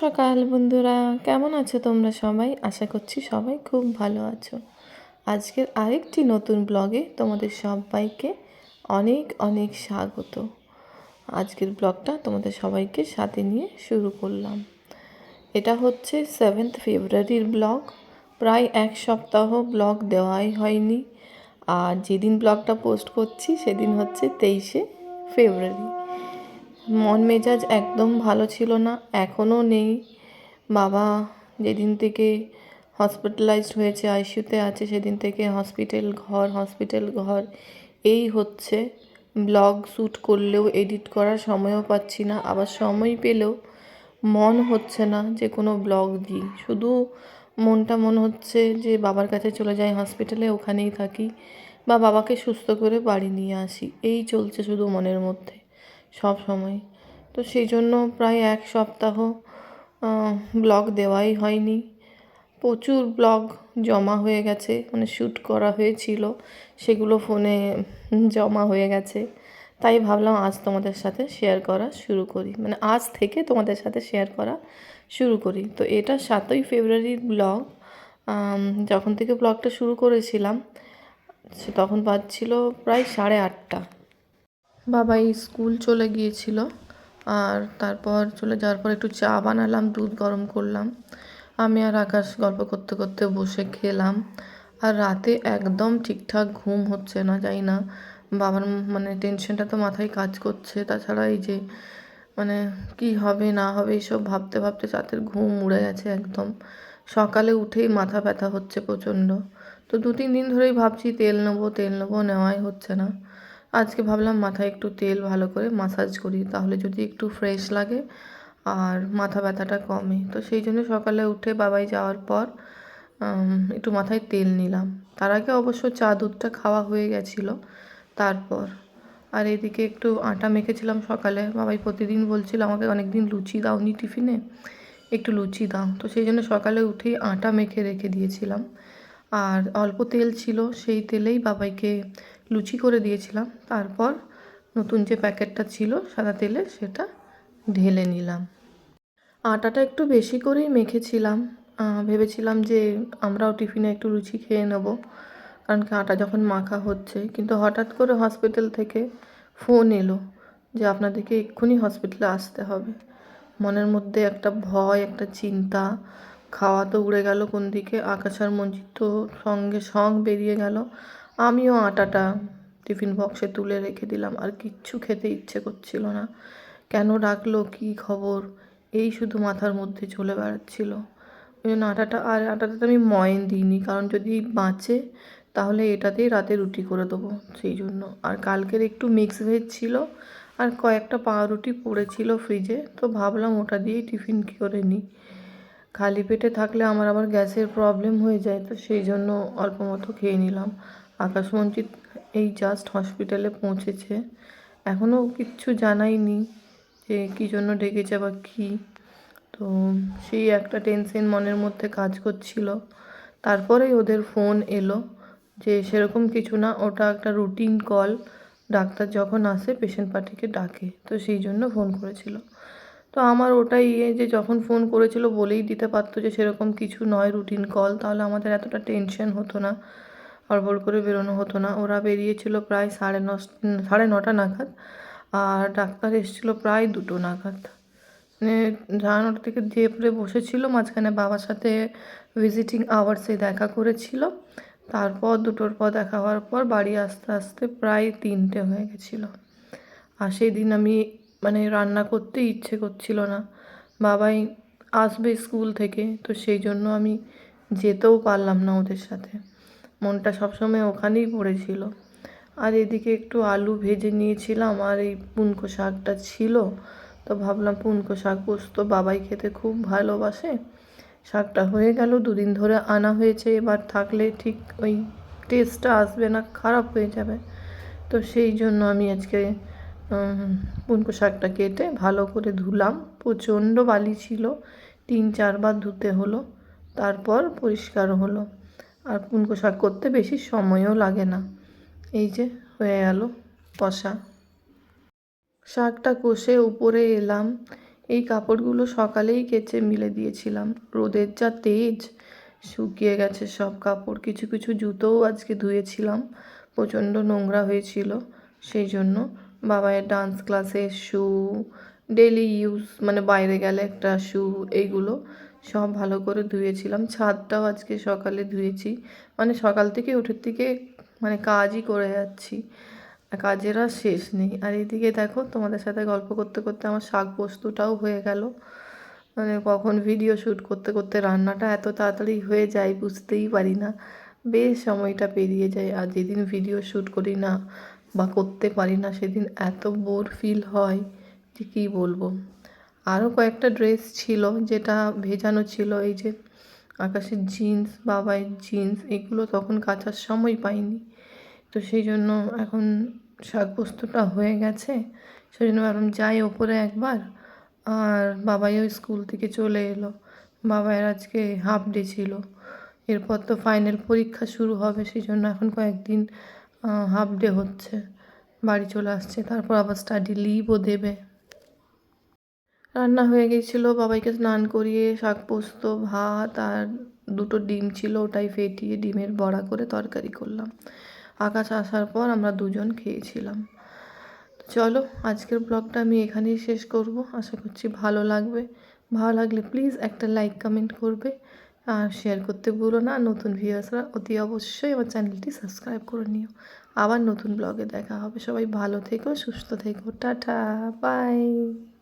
সকাল, বন্ধুরা। কেমন আছো তোমরা সবাই? আশা করছি সবাই খুব ভালো আছো। আজকের আরেকটি নতুন ব্লগে তোমাদের সবাইকে অনেক অনেক স্বাগত। আজকের ব্লগটা তোমাদের সবাইকে সাথে নিয়ে শুরু করলাম। এটা হচ্ছে সেভেন্থ ফেব্রুয়ারির ব্লগ। প্রায় এক সপ্তাহ ব্লগ দেওয়াই হয়নি। আর যেদিন ব্লগটা পোস্ট করছি, সেদিন হচ্ছে তেইশে ফেব্রুয়ারি মন মেজাজ একদম ভালো ছিল না, এখনও নেই। বাবা যেদিন থেকে হসপিটালাইজড হয়েছে আইসিউতে আছে, সেদিন থেকে হসপিটাল ঘর হসপিটাল ঘর। এই হচ্ছে ব্লগ শ্যুট করলেও এডিট করার সময়ও পাচ্ছি না, আবার সময় পেলেও মন হচ্ছে না যে কোনো ব্লগ দিই। শুধু মনটা মন হচ্ছে যে বাবার কাছে চলে যাই হসপিটালে ওখানেই থাকি বা বাবাকে সুস্থ করে বাড়ি নিয়ে আসি। এই চলছে শুধু মনের মধ্যে। সব সময়। তো সেই জন্য প্রায় এক সপ্তাহ ব্লগ দেওয়াই হয়নি। প্রচুর ব্লগ জমা হয়ে গেছে মানে শ্যুট করা হয়েছিল, সেগুলো ফোনে জমা হয়ে গেছে। তাই ভাবলাম আজ তোমাদের সাথে শেয়ার করা শুরু করি। মানে আজ থেকে তোমাদের সাথে শেয়ার করা শুরু করি। তো এটা সাতই ফেব্রুয়ারির ব্লগ যখন থেকে ব্লগটা শুরু করেছিলাম তখন বাজছিল প্রায় সাড়ে আটটা। বাবা স্কুল চলে গিয়েছিল আর তারপর চলে যাওয়ার পর একটু চা বানালাম, দুধ গরম করলাম। আমি আর আকাশ গল্প করতে করতে বসে খেলাম। আর রাতে একদম ঠিকঠাক ঘুম হচ্ছে না যাই না। বাবার মানে টেনশনটা তো মাথায় কাজ করছে। তাছাড়া এই যে মানে কি হবে, না হবে, এইসব ভাবতে ভাবতে রাতের ঘুম উড়ে গেছে একদম। সকালে উঠেই মাথা ব্যথা হচ্ছে প্রচণ্ড। তো দু তিন দিন ধরেই ভাবছি তেল নেব তেল নেব, নেওয়াই হচ্ছে না। আজকে ভাবলাম মাথায় একটু তেল ভালো করে মাসাজ করি, তাহলে যদি একটু ফ্রেশ লাগে আর মাথা ব্যথাটা কমে। তো সেই জন্য সকালে উঠে বাবাই যাওয়ার পর একটু মাথায় তেল নিলাম। তার আগে অবশ্য চা দুধটা খাওয়া হয়ে গেছিল তারপর। আর এদিকে একটু আটা মেখেছিলাম সকালে। বাবাই প্রতিদিন বলছিল, আমাকে অনেক দিন লুচি দাওনি টিফিনে, একটু লুচি দাও। তো সেই জন্য সকালে উঠেই আটা মেখে রেখে দিয়েছিলাম। আর অল্প তেল ছিল, সেই তেলেই বাবাইকে লুচি করে দিয়েছিলাম। তারপর নতুন যে প্যাকেটটা ছিল সাদা তেলে সেটা ঢেলে নিলাম। আটাটা একটু বেশি করেই মেখেছিলাম। ভেবেছিলাম যে আমরাও টিফিনে একটু লুচি খেয়ে নেব। কারণ কি আটা যখন মাখা হচ্ছে, কিন্তু হঠাৎ করে হসপিটাল থেকে ফোন এলো যে আপনাদেরকে এক্ষুনি হসপিটালে আসতে হবে। মনের মধ্যে একটা ভয়, একটা চিন্তা, খাওয়া তো উড়ে গেল কোন দিকে, আকাশ আর মঞ্জিত তো সঙ্গে সঙ্গ বেরিয়ে গেল। আমিও আটাটা টিফিন বক্সে তুলে রেখে দিলাম, আর কিচ্ছু খেতে ইচ্ছে করছিল না। কেন ডাকলো কী খবর? এই শুধু মাথার মধ্যে চলে বেড়াচ্ছিল। ওই জন্য আটাটা, আর আটাটা আমি ময়ন দিইনি, কারণ যদি বাঁচে, তাহলে এটাতেই রাতে রুটি করে দেবো, সেই জন্য। আর কালকের একটু মিক্স ভেজ ছিল, আর কয়েকটা পাউরুটি পড়েছিল ফ্রিজে তো ভাবলাম ওটা দিয়েই টিফিন করে নিই। খালি পেটে থাকলে আমার আবার গ্যাসের প্রবলেম হয়ে যায়, তো সেই জন্য অল্প মতো খেয়ে নিলাম। আকাশমঞ্চিত এই জাস্ট হসপিটালে পৌঁছেছে। এখনও কিচ্ছু জানাইনি যে কী জন্য ডেকেছে বা কী। তো সেই একটা টেনশন মনের মধ্যে কাজ করছিল। তারপরেই ওদের ফোন এলো যে সেরকম কিছু না, ওটা একটা রুটিন কল ডাক্তার যখন আসে পেশেন্ট পার্টিকে ডাকে। তো সেই জন্য ফোন করেছিল। তো আমার ওটাই ইয়ে যে যখন ফোন করেছিল বলেই দিতে পারতো যে সেরকম কিছু নয় রুটিন কল তাহলে আমাদের এতটা টেনশন হতো না। হড়বড় করে বেরোনো হতো না। ওরা বেরিয়েছিল প্রায় সাড়ে ন সাড়ে নটা নাগাদ আর ডাক্তার এসেছিল প্রায় দুটো নাগাদ। মানে সাড়ে নটা থেকে যেয়ে পরে বসেছিল, মাঝখানে বাবার সাথে ভিজিটিং আওয়ার্সে দেখা করেছিল। তারপর দুটোর পর দেখা হওয়ার পর বাড়ি আসতে আসতে প্রায় তিনটে হয়ে গেছিল। আর সেই দিন আমি মানে রান্না করতে ইচ্ছে করছিল না। বাবাই আসবে স্কুল থেকে, তো সেই জন্য আমি যেতেও পারলাম না ওদের সাথে। মনটা সবসময় ওখানেই পড়েছিল। আর এদিকে একটু আলু ভেজে নিয়েছিলাম আর এই পুনকো শাকটা ছিল। তো ভাবলাম পুনকো শাক পোস্ত বাবাই খেতে খুব ভালোবাসে। শাকটা হয়ে গেল, দুদিন ধরে আনা হয়েছে। এবার থাকলে ঠিক ওই টেস্টটা আসবে না, খারাপ হয়ে যাবে। তো সেই জন্য আমি আজকে পুনকো শাকটা কেটে ভালো করে ধুলাম। প্রচণ্ড বালি ছিল, তিন চারবার ধুতে হলো, তারপর পরিষ্কার হলো। আর পুনকো শাক করতে বেশি সময়ও লাগে না। এই যে হয়ে গেল কষা। শাকটা কষে উপরে এলাম। এই কাপড়গুলো সকালেই কেচে মিলে দিয়েছিলাম। রোদের যা তেজ, শুকিয়ে গেছে সব কাপড়। কিছু কিছু জুতোও আজকে ধুয়েছিলাম। প্রচণ্ড নোংরা হয়েছিল। সেই জন্য বাবায়ের ডান্স ক্লাসের শ্যু ডেলি ইউজ মানে বাইরে গেলে একটা শ্যু এইগুলো সব ভালো করে ধুয়েছিলাম। ছাদটাও আজকে সকালে ধুয়েছি। মানে সকাল থেকে উঠের থেকে মানে কাজই করে যাচ্ছি। কাজের আর শেষ নেই। আর এদিকে দেখো, তোমাদের সাথে গল্প করতে করতে আমার শাক পোস্তটাও হয়ে গেল। মানে কখন ভিডিও শ্যুট করতে করতে রান্নাটা এত তাড়াতাড়ি হয়ে যায় বুঝতেই পারি না। বেশ সময়টা পেরিয়ে যায়। আর যেদিন ভিডিও শ্যুট করি না বা করতে পারি না, সেদিন এত বোর ফিল হয় যে কী বলব? আরও কয়েকটা ড্রেস ছিল যেটা ভেজানো ছিল, এই যে আকাশের জিন্স বাবাইয়ের জিন্স এগুলো তখন কাচার সময় পাইনি। তো সেই জন্য এখন শাক হয়ে গেছে। সেই জন্য ভাবলাম যাই ওপরে একবার। আর বাবাইও স্কুল থেকে চলে এলো। বাবাইয়ের আজকে হাফ ডে ছিল। এরপর তো ফাইনাল পরীক্ষা শুরু হবে, সেই জন্য এখন কয়েকদিন হাফ ডে হচ্ছে। বাড়ি চলে আসছে। তারপর আবার স্টাডি লিভও দেবে। রান্না হয়ে গেছিল, বাবাইকে স্নান করিয়ে শাক পোস্ত, ভাত আর দুটো ডিম ছিল, ওটাই ফেটিয়ে ডিমের বড়া করে তরকারি করলাম। আকাশ আসার পর আমরা দুজন খেয়েছিলাম। চলো, আজকের ব্লগটা আমি এখানেই শেষ করব। আশা করছি ভালো লাগবে। ভালো লাগলে প্লিজ একটা লাইক, কমেন্ট করবে। আর শেয়ার করতে ভুলো না। নতুন ভিউয়ার্সরা অতি অবশ্যই আমার চ্যানেলটি সাবস্ক্রাইব করে নিও। আবার নতুন ব্লগে দেখা হবে। সবাই ভালো থেকো, সুস্থ থেকো। Tata, bye.